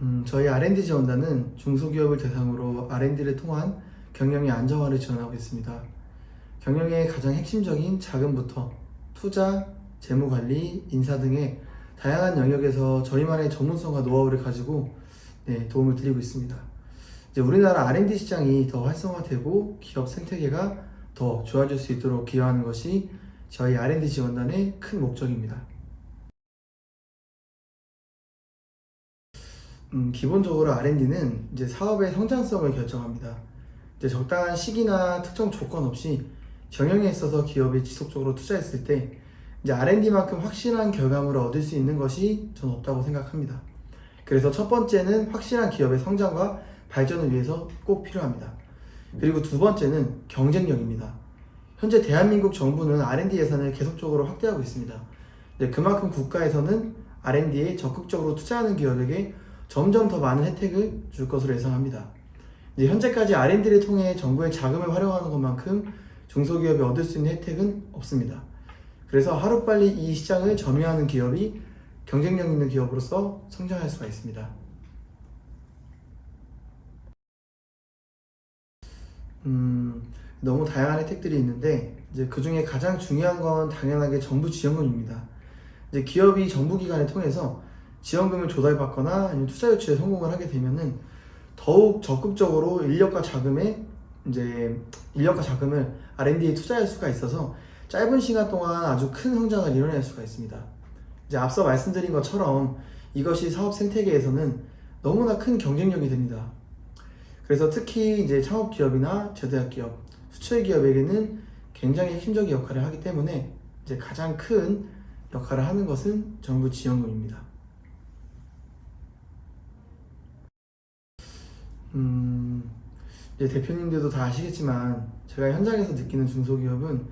음, 저희 R&D 지원단은 중소기업을 대상으로 R&D를 통한 경영의 안정화를 지원하고 있습니다. 경영의 가장 핵심적인 자금부터 투자, 재무관리, 인사 등의 다양한 영역에서 저희만의 전문성과 노하우를 가지고 네, 도움을 드리고 있습니다. 이제 우리나라 R&D 시장이 더 활성화되고 기업 생태계가 더 좋아질 수 있도록 기여하는 것이 저희 R&D 지원단의 큰 목적입니다. 음, 기본적으로 R&D는 이제 사업의 성장성을 결정합니다. 이제 적당한 시기나 특정 조건 없이 경영에 있어서 기업이 지속적으로 투자했을 때 이제 R&D만큼 확실한 결과물을 얻을 수 있는 것이 저는 없다고 생각합니다. 그래서 첫 번째는 확실한 기업의 성장과 발전을 위해서 꼭 필요합니다. 그리고 두 번째는 경쟁력입니다. 현재 대한민국 정부는 R&D 예산을 계속적으로 확대하고 있습니다. 그만큼 국가에서는 R&D에 적극적으로 투자하는 기업에게 점점 더 많은 혜택을 줄 것으로 예상합니다. 현재까지 R&D를 통해 정부의 자금을 활용하는 것만큼 중소기업이 얻을 수 있는 혜택은 없습니다. 그래서 하루빨리 이 시장을 점유하는 기업이 경쟁력 있는 기업으로서 성장할 수가 있습니다. 음, 너무 다양한 혜택들이 있는데 이제 그 중에 가장 중요한 건 당연하게 정부 지원금입니다. 이제 기업이 정부 기관을 통해서 지원금을 조달받거나 아니면 투자 유치에 성공을 하게 되면은 더욱 적극적으로 인력과 자금에 이제 인력과 자금을 R&D에 투자할 수가 있어서 짧은 시간 동안 아주 큰 성장을 이뤄낼 수가 있습니다. 이제 앞서 말씀드린 것처럼 이것이 사업 생태계에서는 너무나 큰 경쟁력이 됩니다. 그래서 특히 이제 창업 기업이나 제대학 기업, 수출 기업에게는 굉장히 핵심적인 역할을 하기 때문에 이제 가장 큰 역할을 하는 것은 정부 지원금입니다. 음, 이제 대표님들도 다 아시겠지만 제가 현장에서 느끼는 중소기업은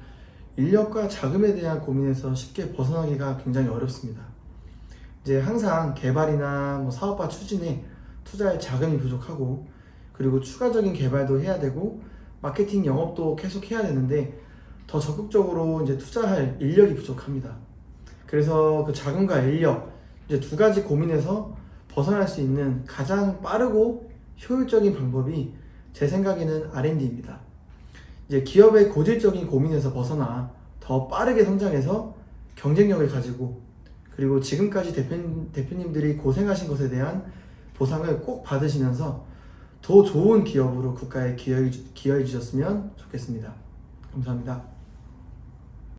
인력과 자금에 대한 고민에서 쉽게 벗어나기가 굉장히 어렵습니다. 이제 항상 개발이나 뭐 사업화 추진에 투자할 자금이 부족하고 그리고 추가적인 개발도 해야 되고 마케팅 영업도 계속 해야 되는데 더 적극적으로 이제 투자할 인력이 부족합니다. 그래서 그 자금과 인력 이제 두 가지 고민에서 벗어날 수 있는 가장 빠르고 효율적인 방법이 제 생각에는 R&D입니다. 이제 기업의 고질적인 고민에서 벗어나 더 빠르게 성장해서 경쟁력을 가지고 그리고 지금까지 대표, 대표님들이 고생하신 것에 대한 보상을 꼭 받으시면서 더 좋은 기업으로 국가에 기여해, 주- 기여해 주셨으면 좋겠습니다. 감사합니다.